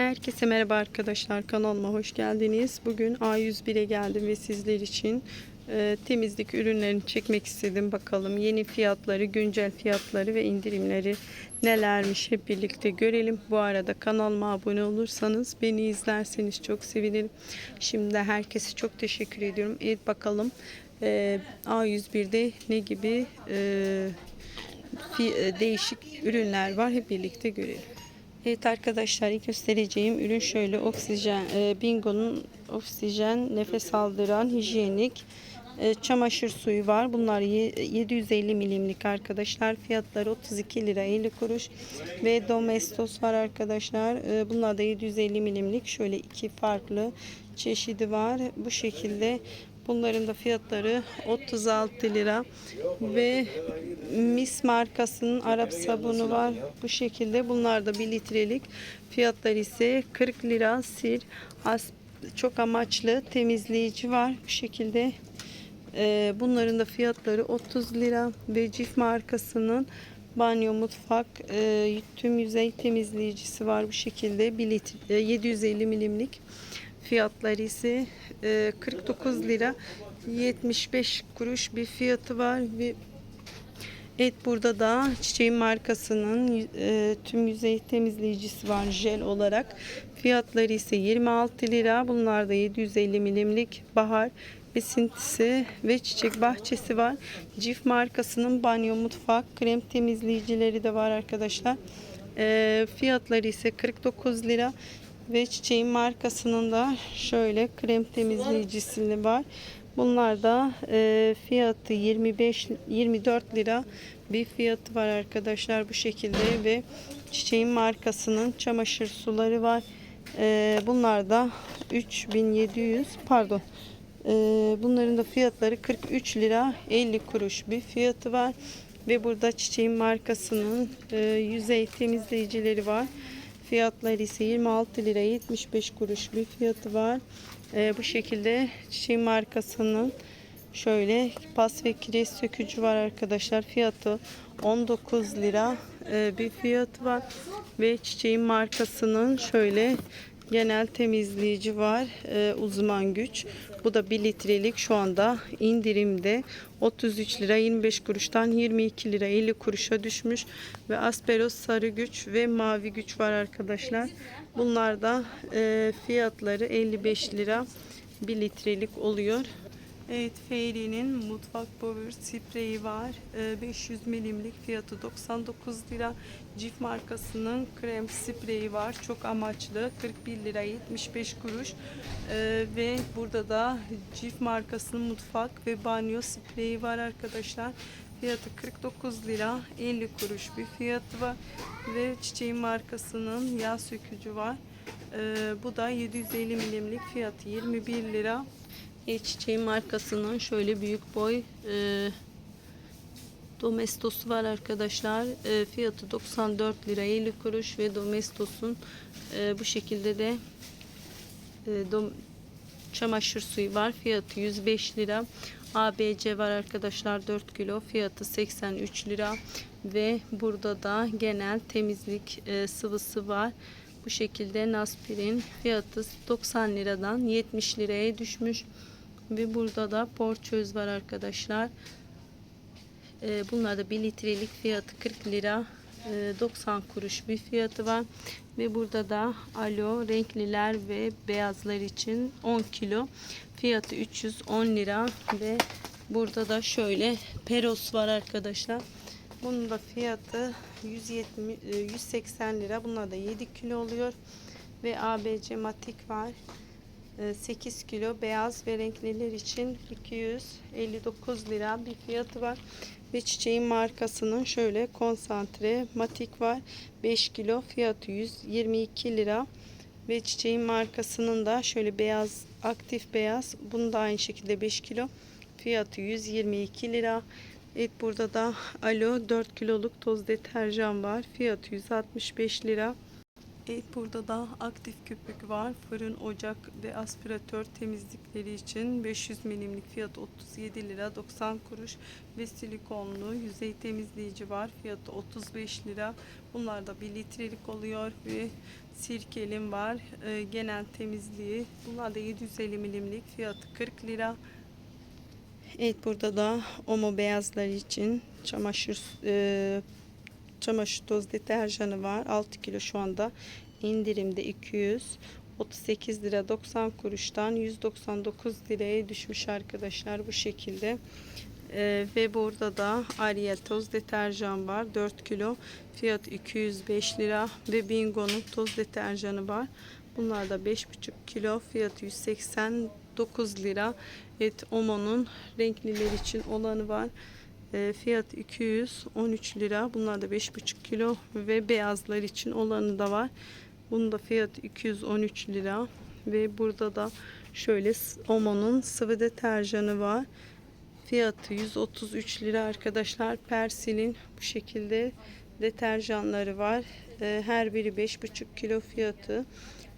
Herkese merhaba arkadaşlar kanalıma hoş geldiniz. Bugün A101'e geldim ve sizler için e, temizlik ürünlerini çekmek istedim. Bakalım yeni fiyatları, güncel fiyatları ve indirimleri nelermiş hep birlikte görelim. Bu arada kanalıma abone olursanız beni izlerseniz çok sevinirim. Şimdi herkese çok teşekkür ediyorum. Evet bakalım e, A101'de ne gibi e, e, değişik ürünler var hep birlikte görelim. Evet arkadaşlar ilk göstereceğim ürün şöyle oksijen e, Bingo'nun oksijen nefes aldıran hijyenik e, çamaşır suyu var. Bunlar ye- 750 milimlik arkadaşlar. Fiyatları 32 lira 50 kuruş ve Domestos var arkadaşlar. E, bunlar da 750 milimlik. Şöyle iki farklı çeşidi var. Bu şekilde Bunların da fiyatları 36 lira ve Mis markasının Arap sabunu var. Bu şekilde bunlar da 1 litrelik. Fiyatları ise 40 lira. As çok amaçlı temizleyici var. Bu şekilde Ee, bunların da fiyatları 30 lira ve Cif markasının banyo mutfak e, tüm yüzey temizleyicisi var bu şekilde 1 litre, e, 750 milimlik fiyatları ise e, 49 lira 75 kuruş bir fiyatı var Evet burada da çiçeğin markasının e, tüm yüzey temizleyicisi var jel olarak. Fiyatları ise 26 lira. Bunlar da 750 milimlik bahar esintisi ve çiçek bahçesi var. Cif markasının banyo mutfak krem temizleyicileri de var arkadaşlar. E, fiyatları ise 49 lira ve çiçeğin markasının da şöyle krem temizleyicisi var. Bunlar da e, fiyatı 25 24 lira bir fiyatı var arkadaşlar bu şekilde ve çiçeğin markasının çamaşır suları var. E, bunlar da 3700 pardon. E, bunların da fiyatları 43 lira 50 kuruş bir fiyatı var. Ve burada çiçeğin markasının e, yüzey temizleyicileri var. Fiyatları ise 26 lira 75 kuruş bir fiyatı var. Ee, bu şekilde çiçeğin markasının şöyle pas ve kireç sökücü var arkadaşlar. Fiyatı 19 lira ee, bir fiyatı var. Ve çiçeğin markasının şöyle genel temizleyici var. Ee, uzman güç. Bu da 1 litrelik şu anda indirimde 33 lira 25 kuruştan 22 lira 50 kuruşa düşmüş ve Asperos sarı güç ve mavi güç var arkadaşlar. Bunlar da e, fiyatları 55 lira 1 litrelik oluyor. Evet Fairy'nin mutfak power spreyi var. E, 500 milimlik fiyatı 99 lira. Cif markasının krem spreyi var. Çok amaçlı 41 lira 75 kuruş. E, ve burada da Cif markasının mutfak ve banyo spreyi var arkadaşlar. Fiyatı 49 lira 50 kuruş bir fiyatı var. Ve çiçeğin markasının yağ sökücü var. E, bu da 750 milimlik fiyatı 21 lira. Çiçeğin markasının şöyle büyük boy e, Domestos'u var arkadaşlar. E, fiyatı 94 lira 50 kuruş ve Domestos'un e, bu şekilde de e, dom, çamaşır suyu var. Fiyatı 105 lira. ABC var arkadaşlar 4 kilo. Fiyatı 83 lira. Ve burada da genel temizlik e, sıvısı var. Bu şekilde Naspirin fiyatı 90 liradan 70 liraya düşmüş. Ve burada da porçöz var arkadaşlar. Ee, bunlar da 1 litrelik fiyatı 40 lira. e, 90 kuruş bir fiyatı var. Ve burada da alo renkliler ve beyazlar için 10 kilo. Fiyatı 310 lira. Ve burada da şöyle peros var arkadaşlar. Bunun da fiyatı 170, e, 180 lira. Bunlar da 7 kilo oluyor. Ve ABC matik var. 8 kilo beyaz ve renkliler için 259 lira bir fiyatı var. Ve çiçeğin markasının şöyle konsantre matik var. 5 kilo fiyatı 122 lira. Ve çiçeğin markasının da şöyle beyaz aktif beyaz. Bunu da aynı şekilde 5 kilo. Fiyatı 122 lira. Evet burada da alo 4 kiloluk toz deterjan var. Fiyatı 165 lira. Evet burada da aktif köpük var. Fırın, ocak ve aspiratör temizlikleri için 500 milimlik fiyatı 37 lira 90 kuruş ve silikonlu yüzey temizleyici var. Fiyatı 35 lira. Bunlar da 1 litrelik oluyor ve sirkelim var. Ee, genel temizliği. Bunlar da 750 milimlik fiyatı 40 lira. Evet burada da omo beyazlar için çamaşır e, çamaşır toz deterjanı var. 6 kilo şu anda indirimde 200 38 lira 90 kuruştan 199 liraya düşmüş arkadaşlar bu şekilde. Ee, ve burada da Ariel toz deterjan var 4 kilo fiyat 205 lira ve Bingo'nun toz deterjanı var. Bunlar da 5,5 kilo fiyat 189 lira. Evet Omo'nun renkliler için olanı var. E, fiyat 213 lira. Bunlar da 5,5 kilo ve beyazlar için olanı da var. Bunun da fiyatı 213 lira. Ve burada da şöyle Omo'nun sıvı deterjanı var. Fiyatı 133 lira arkadaşlar. Persil'in bu şekilde deterjanları var. E, her biri 5,5 kilo fiyatı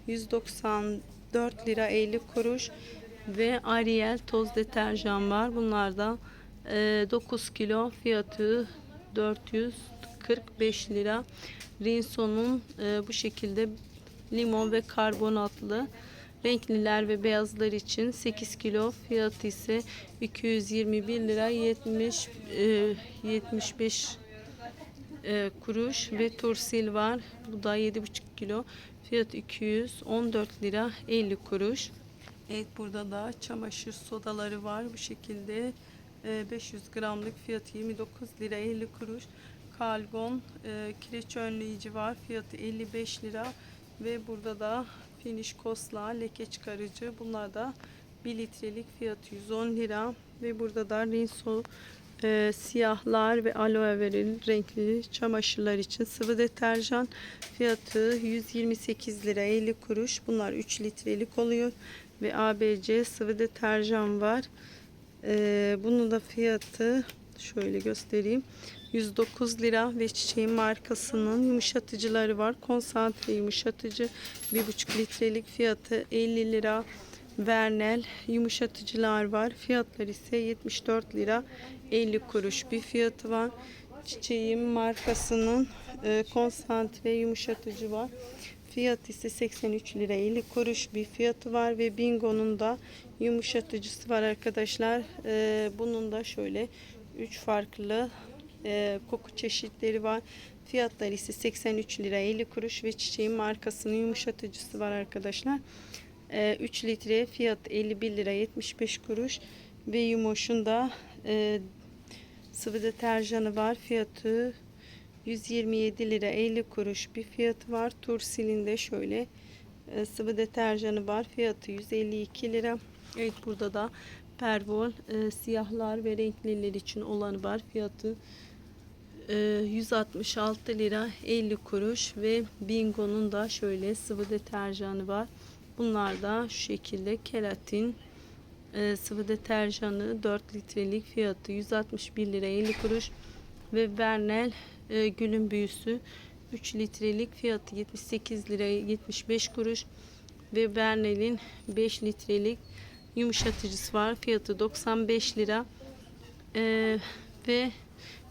194 lira 50 kuruş ve Ariel toz deterjan var. Bunlar da e, 9 kilo fiyatı 445 lira. Rinso'nun e, bu şekilde limon ve karbonatlı renkliler ve beyazlar için 8 kilo fiyatı ise 221 lira 70 e, 75 e, kuruş ve tursil var. Bu da 7,5 kilo. Fiyat 214 lira 50 kuruş. Evet burada da çamaşır sodaları var. Bu şekilde e, 500 gramlık fiyatı 29 lira 50 kuruş. Kalgon e, kireç önleyici var. Fiyatı 55 lira ve burada da Finish Kosla leke çıkarıcı. Bunlar da 1 litrelik fiyatı 110 lira ve burada da Rinso e, siyahlar ve aloe vera'lı renkli çamaşırlar için sıvı deterjan fiyatı 128 lira 50 kuruş. Bunlar 3 litrelik oluyor ve ABC sıvı deterjan var. E, bunun da fiyatı şöyle göstereyim. 109 lira ve çiçeğin markasının yumuşatıcıları var. Konsantre yumuşatıcı 1,5 litrelik fiyatı 50 lira. Vernel yumuşatıcılar var. Fiyatlar ise 74 lira 50 kuruş bir fiyatı var. Çiçeğin markasının e, konsantre yumuşatıcı var. Fiyat ise 83 lira 50 kuruş bir fiyatı var ve Bingo'nun da yumuşatıcısı var arkadaşlar. E, bunun da şöyle 3 farklı e, koku çeşitleri var. Fiyatları ise 83 lira 50 kuruş ve çiçeğin markasının yumuşatıcısı var arkadaşlar. 3 litre fiyat 51 lira 75 kuruş ve Yumoş'un da e, sıvı deterjanı var. Fiyatı 127 lira 50 kuruş bir fiyatı var. Tursil'in de şöyle e, sıvı deterjanı var. Fiyatı 152 lira. Evet burada da Pervol e, siyahlar ve renkliler için olanı var. Fiyatı e, 166 lira 50 kuruş ve Bingo'nun da şöyle sıvı deterjanı var. Bunlar da şu şekilde keratin e, sıvı deterjanı 4 litrelik fiyatı 161 lira 50 kuruş ve Vernel e, gülün büyüsü. 3 litrelik fiyatı 78 lira 75 kuruş. Ve Vernel'in 5 litrelik yumuşatıcısı var. Fiyatı 95 lira. E, ve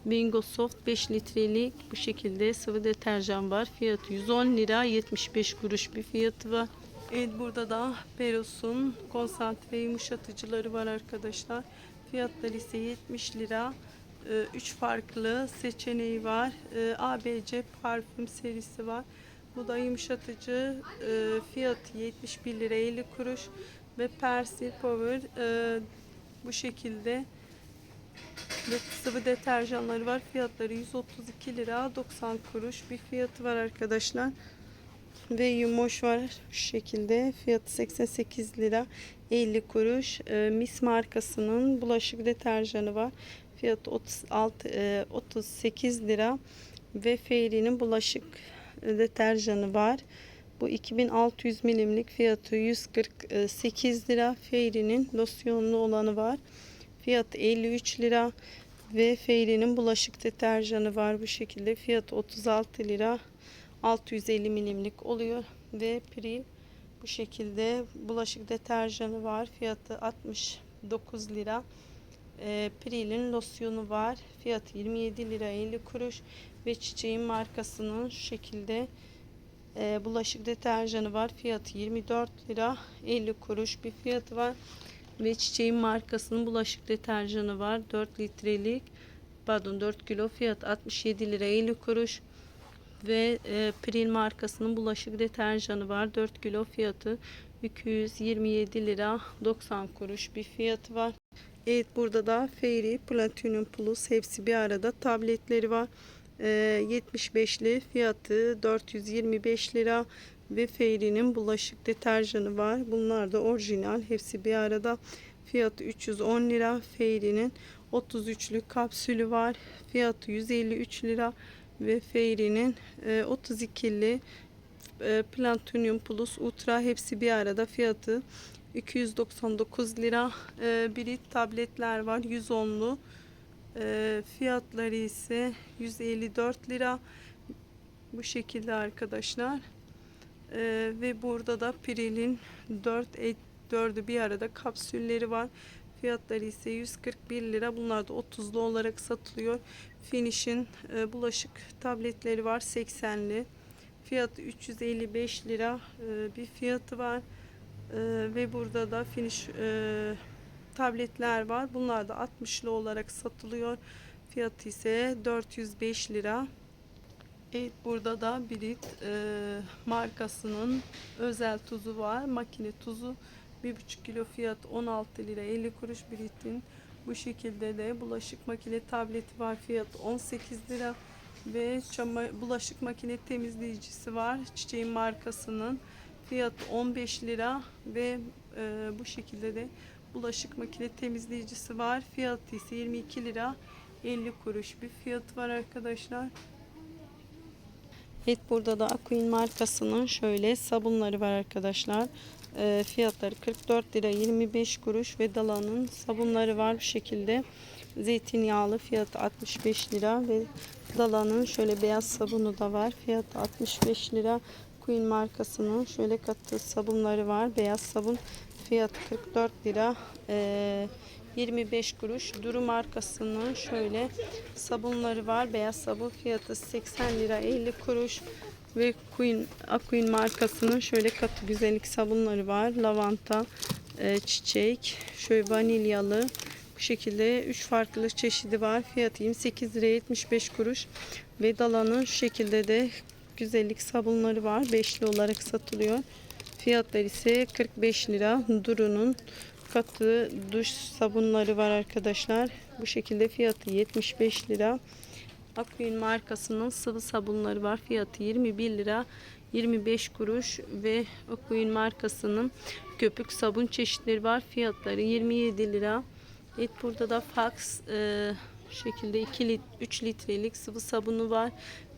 Bingo Soft 5 litrelik bu şekilde sıvı deterjan var. Fiyatı 110 lira 75 kuruş bir fiyatı var. Evet burada da Peros'un konsantre yumuşatıcıları var arkadaşlar. Fiyatları ise 70 lira. 3 ee, farklı seçeneği var. Ee, ABC parfüm serisi var. Bu da yumuşatıcı. Ee, fiyatı 71 lira 50 kuruş. Ve Persil Power e, bu şekilde ve sıvı deterjanları var. Fiyatları 132 lira 90 kuruş bir fiyatı var arkadaşlar ve yumoş var şu şekilde fiyatı 88 lira 50 kuruş e, mis markasının bulaşık deterjanı var fiyatı 36 e, 38 lira ve Fairy'nin bulaşık deterjanı var bu 2600 milimlik fiyatı 148 lira Fairy'nin losyonlu olanı var fiyatı 53 lira ve Fairy'nin bulaşık deterjanı var bu şekilde fiyatı 36 lira 650 milimlik oluyor ve Pril bu şekilde bulaşık deterjanı var. Fiyatı 69 lira. E, Pril'in losyonu var. Fiyatı 27 lira 50 kuruş ve çiçeğin markasının şu şekilde e, bulaşık deterjanı var. Fiyatı 24 lira 50 kuruş bir fiyatı var. Ve çiçeğin markasının bulaşık deterjanı var. 4 litrelik pardon 4 kilo fiyat 67 lira 50 kuruş. Ve e, Pril markasının bulaşık deterjanı var. 4 kilo fiyatı 227 lira 90 kuruş bir fiyatı var. Evet burada da Fairy Platinum Plus hepsi bir arada tabletleri var. Ee, 75'li fiyatı 425 lira ve Fairy'nin bulaşık deterjanı var. Bunlar da orijinal hepsi bir arada. Fiyatı 310 lira. Fairy'nin 33'lü kapsülü var. Fiyatı 153 lira ve Fairy'nin e, 32'li e, Platinum Plus Ultra hepsi bir arada fiyatı 299 lira. E, Biri tabletler var 110'lu. E, fiyatları ise 154 lira. Bu şekilde arkadaşlar. E, ve burada da Pril'in 4 4'ü bir arada kapsülleri var. Fiyatları ise 141 lira. Bunlar da 30'lu olarak satılıyor. Finish'in e, bulaşık tabletleri var 80'li. Fiyatı 355 lira e, bir fiyatı var. E, ve burada da finish e, tabletler var. Bunlar da 60'lı olarak satılıyor. Fiyatı ise 405 lira. Evet burada da Brit e, markasının özel tuzu var. Makine tuzu 1,5 kilo fiyat 16 lira 50 kuruş Brit'in. Bu şekilde de bulaşık makine tableti var. Fiyat 18 lira ve çama, bulaşık makine temizleyicisi var. Çiçeğin markasının fiyatı 15 lira ve e, bu şekilde de bulaşık makine temizleyicisi var. Fiyatı ise 22 lira 50 kuruş bir fiyatı var arkadaşlar. Evet burada da Aquin markasının şöyle sabunları var arkadaşlar. E, fiyatları 44 lira 25 kuruş ve Dala'nın sabunları var bu şekilde. Zeytinyağlı fiyatı 65 lira ve Dala'nın şöyle beyaz sabunu da var. Fiyatı 65 lira. Queen markasının şöyle katı sabunları var. Beyaz sabun fiyatı 44 lira. E, 25 kuruş. Duru markasının şöyle sabunları var. Beyaz sabun fiyatı 80 lira 50 kuruş. Ve Queen, Aquin markasının şöyle katı güzellik sabunları var. Lavanta, e, çiçek, şöyle vanilyalı. Bu şekilde 3 farklı çeşidi var. Fiyatı 28 lira 75 kuruş. Ve Dala'nın şekilde de güzellik sabunları var. Beşli olarak satılıyor. Fiyatları ise 45 lira. Duru'nun katı duş sabunları var arkadaşlar. Bu şekilde fiyatı 75 lira. Aquin markasının sıvı sabunları var. Fiyatı 21 lira 25 kuruş ve Aquin markasının köpük sabun çeşitleri var. Fiyatları 27 lira. Evet burada da Fax e, şekilde 2 lit 3 litrelik sıvı sabunu var.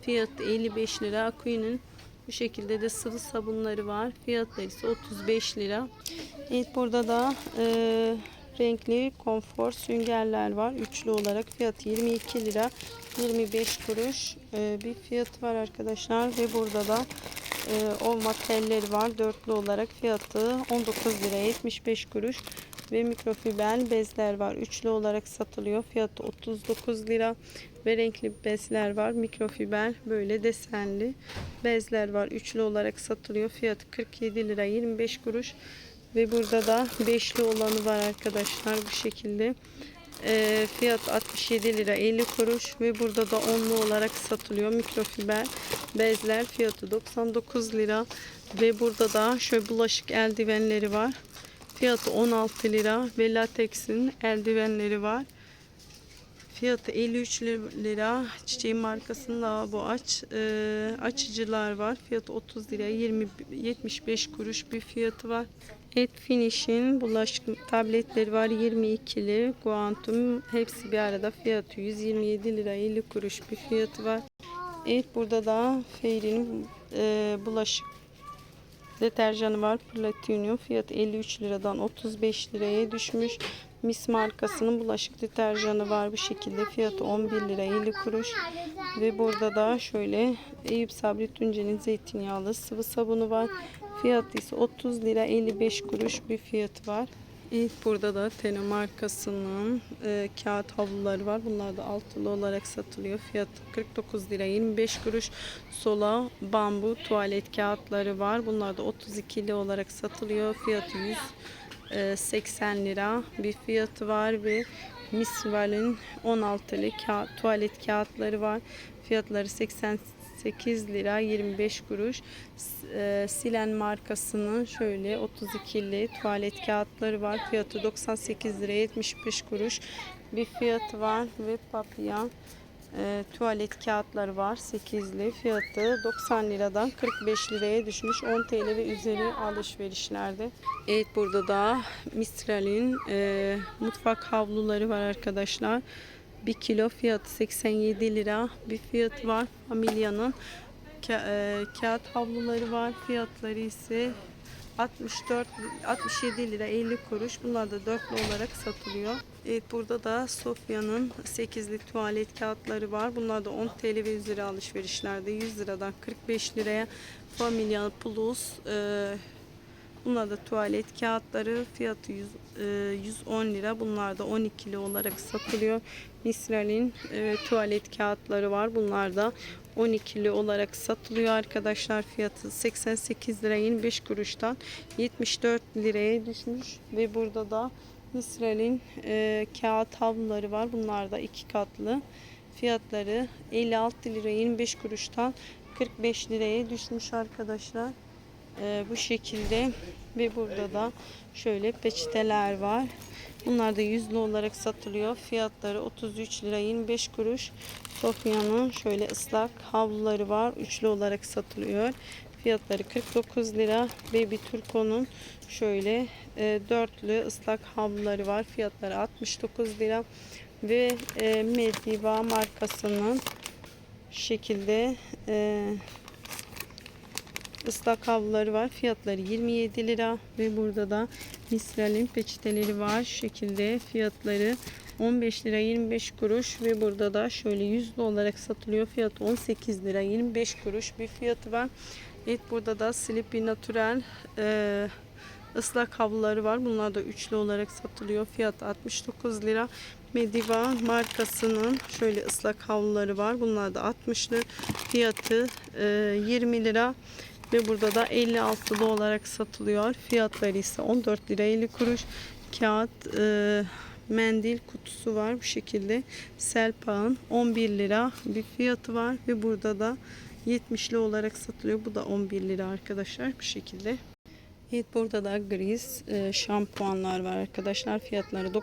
Fiyatı 55 lira. Aquin'in bu şekilde de sıvı sabunları var. Fiyatları ise 35 lira. Evet burada da e, renkli konfor süngerler var. Üçlü olarak fiyatı 22 lira 25 kuruş e, bir fiyatı var arkadaşlar. Ve burada da e, olma telleri var. Dörtlü olarak fiyatı 19 lira 75 kuruş. Ve mikrofiber bezler var. Üçlü olarak satılıyor. Fiyatı 39 lira. Ve renkli bezler var. Mikrofiber böyle desenli bezler var. Üçlü olarak satılıyor. Fiyatı 47 lira 25 kuruş. Ve burada da beşli olanı var arkadaşlar bu şekilde. E, fiyat 67 lira 50 kuruş ve burada da onlu olarak satılıyor mikrofiber bezler fiyatı 99 lira ve burada da şöyle bulaşık eldivenleri var. Fiyatı 16 lira ve lateksin eldivenleri var. Fiyatı 53 lira. Çiçeğin markasında bu aç e, açıcılar var. Fiyatı 30 lira 20 75 kuruş bir fiyatı var. Et Finish'in bulaşık tabletleri var 22'li. Quantum hepsi bir arada fiyatı 127 lira 50 kuruş bir fiyatı var. Evet burada da Fairy'nin e, bulaşık deterjanı var. Platinum fiyatı 53 liradan 35 liraya düşmüş. Mis markasının bulaşık deterjanı var bu şekilde. Fiyatı 11 lira 50 kuruş. Ve burada da şöyle Eyüp Sabri Tunce'nin zeytinyağlı sıvı sabunu var. Fiyatı ise 30 lira 55 kuruş bir fiyatı var. Burada da Tene markasının e, kağıt havluları var. Bunlar da altılı olarak satılıyor. Fiyatı 49 lira 25 kuruş. Sola bambu tuvalet kağıtları var. Bunlar da 32 lira olarak satılıyor. Fiyatı 100 e, 80 lira bir fiyatı var ve Misval'in 16'lı kağıt, tuvalet kağıtları var. Fiyatları 88 lira 25 kuruş. E, Silen markasının şöyle 32'li tuvalet kağıtları var. Fiyatı 98 lira 75 kuruş bir fiyatı var ve papyan e, tuvalet kağıtları var 8'li fiyatı 90 liradan 45 liraya düşmüş 10 TL ve üzeri alışverişlerde. Evet burada da Mistral'in e, mutfak havluları var arkadaşlar. 1 kilo fiyatı 87 lira bir fiyatı var. Familya'nın Ka- e, kağıt havluları var. Fiyatları ise 64 67 lira 50 kuruş. Bunlar da dörtlü olarak satılıyor. Evet burada da Sofya'nın 8'li tuvalet kağıtları var. Bunlar da 10 TL ve üzeri alışverişlerde 100 liradan 45 liraya Familya Plus e, Bunlar da tuvalet kağıtları fiyatı 100, e, 110 lira. Bunlar da 12'li olarak satılıyor. Misral'in e, tuvalet kağıtları var. Bunlar da 12'li olarak satılıyor arkadaşlar. Fiyatı 88 lira 25 kuruştan 74 liraya düşmüş. Ve burada da Misral'in e, kağıt havluları var. Bunlar da iki katlı. Fiyatları 56 lira 25 kuruştan 45 liraya düşmüş arkadaşlar. Ee, bu şekilde ve burada da şöyle peçeteler var. Bunlar da yüzlü olarak satılıyor. Fiyatları 33 lira 25 kuruş. Sofya'nın şöyle ıslak havluları var. Üçlü olarak satılıyor. Fiyatları 49 lira. Baby Turco'nun şöyle e, dörtlü ıslak havluları var. Fiyatları 69 lira. Ve e, Mediva markasının şekilde e, ıslak havluları var. Fiyatları 27 lira ve burada da Mistral'in peçeteleri var. Şu şekilde fiyatları 15 lira 25 kuruş ve burada da şöyle yüzlü olarak satılıyor. Fiyatı 18 lira 25 kuruş bir fiyatı var. Evet burada da Sleepy Natural e, ıslak havluları var. Bunlar da üçlü olarak satılıyor. Fiyatı 69 lira. Mediva markasının şöyle ıslak havluları var. Bunlar da 60'lı. Fiyatı e, 20 lira. Ve burada da 56'lı olarak satılıyor. Fiyatları ise 14 lira 50 kuruş. Kağıt e, mendil kutusu var bu şekilde. Selpağın 11 lira bir fiyatı var. Ve burada da 70'li olarak satılıyor. Bu da 11 lira arkadaşlar bu şekilde. Evet burada da gris e, şampuanlar var arkadaşlar. Fiyatları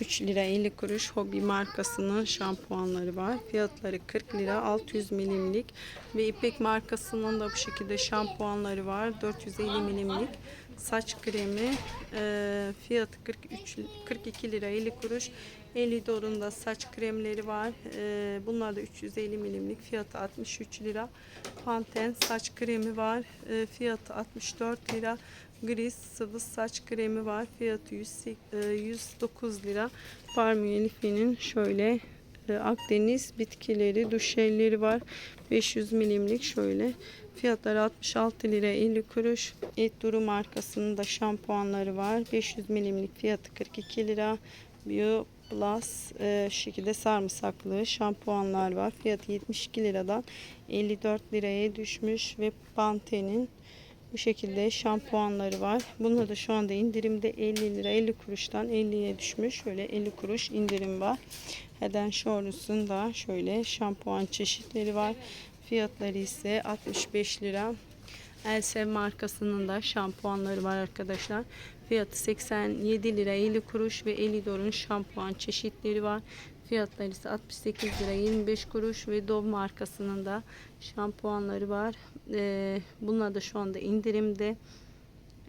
93 lira 50 kuruş. Hobi markasının şampuanları var. Fiyatları 40 lira 600 milimlik. Ve İpek markasının da bu şekilde şampuanları var. 450 milimlik. Saç kremi e, fiyatı 43 42 lira 50 kuruş. 50 dorunda saç kremleri var. E, bunlar da 350 milimlik. Fiyatı 63 lira. Panten saç kremi var. E, fiyatı 64 lira. Gris sıvı saç kremi var. Fiyatı 100, e, 109 lira. Parmiye şöyle e, Akdeniz bitkileri, duş jelleri var. 500 milimlik şöyle. Fiyatları 66 lira 50 kuruş. Et Duru markasının da şampuanları var. 500 milimlik fiyatı 42 lira. Bio Plus e, şekilde sarımsaklı şampuanlar var. Fiyatı 72 liradan 54 liraya düşmüş ve Pantene'in bu şekilde şampuanları var. Bunlar da şu anda indirimde 50 lira 50 kuruştan 50'ye düşmüş. Şöyle 50 kuruş indirim var. Head and Shoulders'ın da şöyle şampuan çeşitleri var. Fiyatları ise 65 lira. Else markasının da şampuanları var arkadaşlar. Fiyatı 87 lira 50 kuruş ve Elidor'un şampuan çeşitleri var. Fiyatları ise 68 lira 25 kuruş ve Dove markasının da şampuanları var. Ee, bunlar da şu anda indirimde.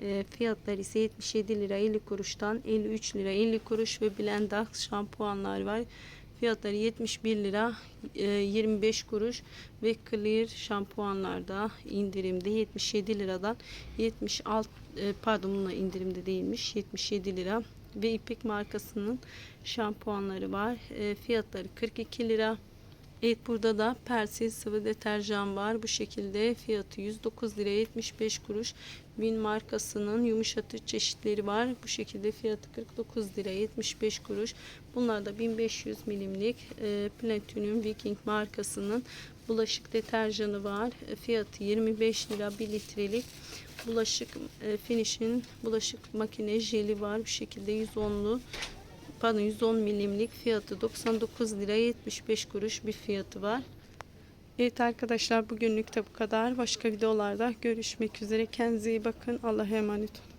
E, fiyatları ise 77 lira 50 kuruştan 53 lira 50 kuruş ve Blendax şampuanlar var. Fiyatları 71 lira e, 25 kuruş ve Clear şampuanlarda indirimde 77 liradan 76 e, pardon bununla indirimde değilmiş 77 lira ve İpek markasının şampuanları var. E, fiyatları 42 lira. Evet burada da Persil sıvı deterjan var. Bu şekilde fiyatı 109 lira 75 kuruş. Win markasının yumuşatıcı çeşitleri var. Bu şekilde fiyatı 49 lira 75 kuruş. Bunlar da 1500 milimlik e, Platinum Viking markasının bulaşık deterjanı var. E, fiyatı 25 lira 1 litrelik. Bulaşık e, Finish'in bulaşık makine jeli var. Bu şekilde 110'lu pardon 110 milimlik fiyatı 99 lira 75 kuruş bir fiyatı var. Evet arkadaşlar bugünlük de bu kadar. Başka videolarda görüşmek üzere. Kendinize iyi bakın. Allah'a emanet olun.